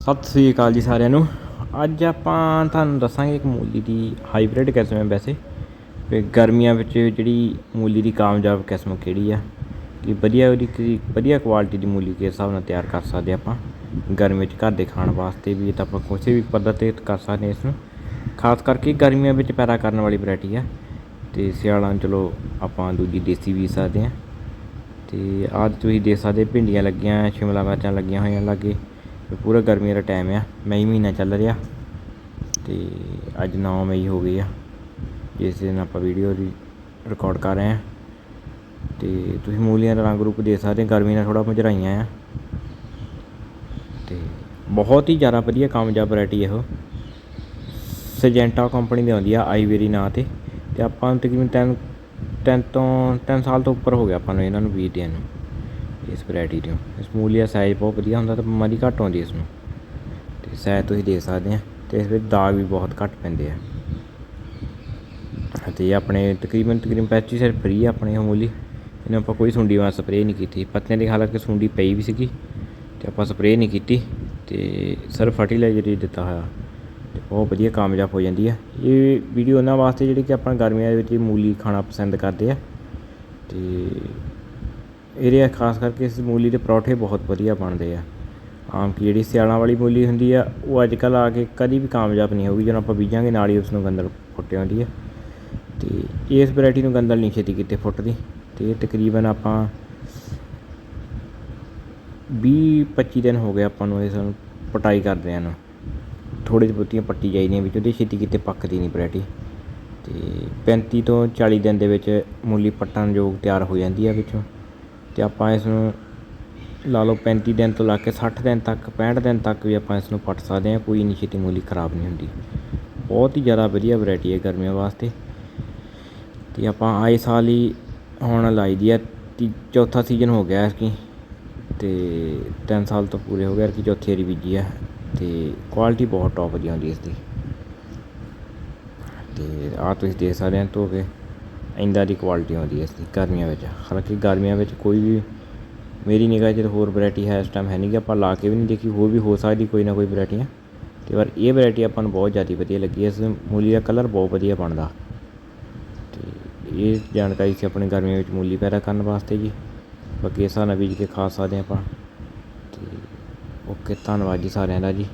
ਸਤਿ ਸ੍ਰੀ ਅਕਾਲ ਜੀ ਸਾਰਿਆਂ ਨੂੰ। ਅੱਜ ਆਪਾਂ ਤੁਹਾਨੂੰ ਦੱਸਾਂਗੇ ਇੱਕ ਮੂਲੀ ਦੀ ਹਾਈਬ੍ਰਿਡ ਕਿਸਮ ਹੈ ਵੈਸੇ। ਵੀ ਗਰਮੀਆਂ ਵਿੱਚ ਜਿਹੜੀ ਮੂਲੀ ਦੀ ਕਾਮਯਾਬ ਕਿਸਮ ਕਿਹੜੀ ਆ? ਕਿ ਵਧੀਆ ਉਹਦੀ ਕੀ ਵਧੀਆ ਕੁਆਲਿਟੀ ਦੀ ਮੂਲੀ ਕਿਸ ਹਿਸਾਬ ਨਾਲ ਤਿਆਰ ਕਰ ਸਕਦੇ ਆਪਾਂ? ਗਰਮੀ ਵਿੱਚ ਘਰ ਦੇ ਖਾਣ ਵਾਸਤੇ ਵੀ ਤਾਂ ਆਪਾਂ ਕਿਸੇ ਵੀ ਪੱਧਰ ਤੇ ਕਰ ਸਕਦੇ ਹਾਂ ਇਸ ਨੂੰ। ਖਾਸ ਕਰਕੇ ਗਰਮੀਆਂ ਵਿੱਚ ਪੈਦਾ ਕਰਨ ਵਾਲੀ ਵੈਰਾਈਟੀ ਆ। ਤੇ ਸਿਆਲਾਂ ਚਲੋ ਆਪਾਂ ਦੂਜੀ ਦੇਸੀ ਵੀ ਸਕਦੇ ਹਾਂ। ਤੇ ਆਹ ਤੁਸੀਂ ਦੇਖ ਸਕਦੇ ਭਿੰਡੀਆਂ ਲੱਗੀਆਂ, ਸ਼ਿਮਲਾ ਮਿਰਚਾਂ ਲੱਗੀਆਂ ਹੋਈਆਂ ਲਾਗੇ। ਤੇ ਪੂਰਾ ਗਰਮੀਆਂ ਦਾ ਟਾਈਮ ਆ, ਮਈ ਮਹੀਨਾ ਚੱਲ ਰਿਹਾ ਤੇ ਅੱਜ 9 ਮਈ ਹੋ ਗਈ ਆ, ਜਿਸ ਦਿਨ ਆਪਾਂ ਵੀਡੀਓ ਦੀ ਰਿਕਾਰਡ ਕਰ ਰਹੇ ਆ। ਤੇ ਤੁਸੀਂ ਮੂਲੀਆਂ ਦਾ ਰੰਗ ਰੂਪ ਦੇ ਸਕਦੇ ਗਰਮੀ ਨਾਲ ਥੋੜਾ ਮੁਝਰਾਈਆਂ ਆ। ਤੇ ਬਹੁਤ ਹੀ ਜ਼ਿਆਦਾ ਵਧੀਆ ਕਾਮਯਾਬ ਵੈਰਾਈਟੀ ਇਹੋ ਸਜੈਂਟਾ ਕੰਪਨੀ ਦੀ ਆਉਂਦੀ ਆ ਆਈਵੇਰੀ ਨਾਂ ਤੇ ਤੇ ਆਪਾਂ ਨੂੰ ਤਕਰੀਬਨ ਤਿੰਨ ਤਿੰਨ ਤੋਂ, ਤਿੰਨ ਸਾਲ ਤੋਂ ਉੱਪਰ ਹੋ ਗਿਆ ਆਪਾਂ ਨੂੰ ਇਹਨਾਂ ਨੂੰ ਬੀਜਦਿਆਂ ਨੂੰ। ਇਸ ਵੈਰਾਈਟੀ ਤੋਂ ਇਸ ਮੂਲੀਆ ਸਾਈਜ਼ ਬਹੁਤ ਵਧੀਆ ਹੁੰਦਾ ਤੇ ਬਿਮਾਰੀ ਘੱਟ ਆਉਂਦੀ ਇਸ ਨੂੰ ਤੇ ਸਾਈਜ਼ ਤੁਸੀਂ ਦੇਖ ਸਕਦੇ ਆ ਤੇ ਇਸ ਵਿੱਚ ਦਾਗ ਵੀ ਬਹੁਤ ਘੱਟ ਪੈਂਦੇ ਆ। ਤੇ ਆਪਣੇ ਤਕਰੀਬਨ ਤਕਰੀਬਨ ਪੈਸਟੀਸਾਈਡ ਫ੍ਰੀ ਆ ਆਪਣੇ ਇਹ ਮੂਲੀ। ਇਹਨੂੰ ਆਪਾਂ ਕੋਈ ਸੁੰਡੀ ਵਾਂ ਸਪਰੇਅ ਨਹੀਂ ਕੀਤੀ। ਪੱਤਿਆਂ ਦੀ ਹਾਲਾਂਕਿ ਸੁੰਡੀ ਪਈ ਵੀ ਸੀਗੀ ਤੇ ਆਪਾਂ ਸਪਰੇਅ ਨਹੀਂ ਕੀਤੀ ਤੇ ਸਰ ਫਰਟੀਲਾਈਜ਼ਰ ਹੀ ਦਿੱਤਾ ਹੋਇਆ। ਤੇ ਬਹੁਤ ਵਧੀਆ ਕਾਮਯਾਬ ਹੋ ਜਾਂਦੀ ਆ। ਇਹ ਵੀਡੀਓ ਉਹਨਾਂ ਵਾਸਤੇ ਜਿਹੜੇ ਕਿ ਆਪਾਂ ਗਰਮੀਆਂ ਦੇ ਵਿੱਚ ਮੂਲੀ ਖਾਣਾ ਪਸੰਦ ਕਰਦੇ ਆ। ਤੇ ਇਹਦੇ ਖਾਸ ਕਰਕੇ ਇਸ ਮੂਲੀ ਦੇ ਪਰੌਠੇ ਬਹੁਤ ਵਧੀਆ ਬਣਦੇ ਆ। ਆਮ ਕੀ ਜਿਹੜੀ ਸਿਆਲਾਂ ਵਾਲੀ ਮੂਲੀ ਹੁੰਦੀ ਆ, ਉਹ ਅੱਜ ਕੱਲ੍ਹ ਆ ਕੇ ਕਦੀ ਵੀ ਕਾਮਯਾਬ ਨਹੀਂ ਹੋਊਗੀ, ਜਦੋਂ ਆਪਾਂ ਬੀਜਾਂਗੇ ਨਾਲ ਹੀ ਉਸ ਨੂੰ ਗੰਦਲ ਫੁੱਟ ਆਉਂਦੀ ਆ। ਤੇ ਇਸ ਵੈਰਾਈਟੀ ਨੂੰ ਗੰਦਲ ਨਹੀਂ ਛੇਤੀ ਕਿਤੇ ਫੁੱਟਦੀ। ਤੇ ਤਕਰੀਬਨ ਆਪਾਂ 20 25 ਦਿਨ ਹੋ ਗਏ ਆਪਾਂ ਨੂੰ ਇਸ ਨੂੰ ਪਟਾਈ ਕਰਦੇ ਆਂ ਨੂੰ। ਥੋੜੀ ਜਿਹੀ ਬੁੱਤੀਆਂ ਪੱਟੀ ਜਾਈਦੀਆਂ ਵਿੱਚ, ਉਹਦੀ ਛੇਤੀ ਕਿਤੇ ਪੱਕਦੀ ਨਹੀਂ ਵੈਰਾਈਟੀ। ਤੇ 35 ਤੋਂ 40 ਦਿਨ ਦੇ ਵਿੱਚ ਮੂਲੀ ਪੱਟਣ ਯੋਗ ਤਿਆਰ ਹੋ ਜਾਂਦੀ ਆ ਵਿੱਚੋਂ। ਅਤੇ ਆਪਾਂ ਇਸ ਨੂੰ ਲਾ ਲਓ 35 ਦਿਨ ਤੋਂ ਲਾ ਕੇ ਸੱਠ ਦਿਨ ਤੱਕ 65 ਦਿਨ ਤੱਕ ਵੀ ਆਪਾਂ ਇਸ ਨੂੰ ਪੱਟ ਸਕਦੇ ਹਾਂ, ਕੋਈ ਨਹੀਂ ਛੇਤੀ ਮੂਲੀ ਖਰਾਬ ਨਹੀਂ ਹੁੰਦੀ। ਬਹੁਤ ਹੀ ਜ਼ਿਆਦਾ ਵਧੀਆ ਵੈਰਾਈਟੀ ਹੈ ਗਰਮੀਆਂ ਵਾਸਤੇ। ਅਤੇ ਆਪਾਂ ਆਏ ਸਾਲ ਹੀ ਹੁਣ ਲਾਈ ਦੀ ਹੈ ਤੀ ਚੌਥਾ ਸੀਜ਼ਨ ਹੋ ਗਿਆ ਇਸਕੀ ਤੇ 3 ਸਾਲ ਤੋਂ ਪੂਰੇ ਹੋ ਗਏ ਕਿ, ਚੌਥੀ ਵਾਰੀ ਬੀਜੀ ਹੈ। ਅਤੇ ਕੁਆਲਿਟੀ ਬਹੁਤ ਟੌਪ ਦੀ ਆਉਂਦੀ ਇਸ ਦੀ। ਤੇ ਆਹ ਤੁਸੀਂ ਦੇਖ ਸਕਦੇ ਹੋ ਧੋ ਕੇ ਇੰਦਾ ਦੀ ਕੁਆਲਿਟੀ ਆਉਂਦੀ ਹੈ ਇਸ ਦੀ, ਗਰਮੀਆਂ ਵਿੱਚ। ਹਾਲਾਂਕਿ ਗਰਮੀਆਂ ਵਿੱਚ ਕੋਈ ਵੀ, ਮੇਰੀ ਨਿਗਾਹ 'ਚ ਹੋਰ ਵਰਾਇਟੀ ਹੈ ਇਸ ਟਾਈਮ ਹੈ ਨਹੀਂ ਗੀ ਆਪਾਂ ਲਾ ਕੇ ਵੀ ਨਹੀਂ ਦੇਖੀ, ਹੋਰ ਵੀ ਹੋ ਸਕਦੀ ਕੋਈ ਨਾ ਕੋਈ ਵਰਾਇਟੀਆਂ ਅਤੇ ਪਰ ਇਹ ਵਰਾਇਟੀ ਆਪਾਂ ਨੂੰ ਬਹੁਤ ਜ਼ਿਆਦਾ ਵਧੀਆ ਲੱਗੀ, ਇਸ ਮੂਲੀ ਦਾ ਕਲਰ ਬਹੁਤ ਵਧੀਆ ਬਣਦਾ। ਅਤੇ ਇਹ ਜਾਣਕਾਰੀ ਸੀ ਆਪਣੇ ਗਰਮੀਆਂ ਵਿੱਚ ਮੂਲੀ ਪੈਦਾ ਕਰਨ ਵਾਸਤੇ ਜੀ। ਬਾਕੀ ਇਸ ਹਿਸਾਬ ਨਾਲ ਬੀਜ ਕੇ ਖਾ ਸਕਦੇ ਹਾਂ ਆਪਾਂ। ਅਤੇ ਓਕੇ, ਧੰਨਵਾਦ ਜੀ ਸਾਰਿਆਂ ਦਾ ਜੀ।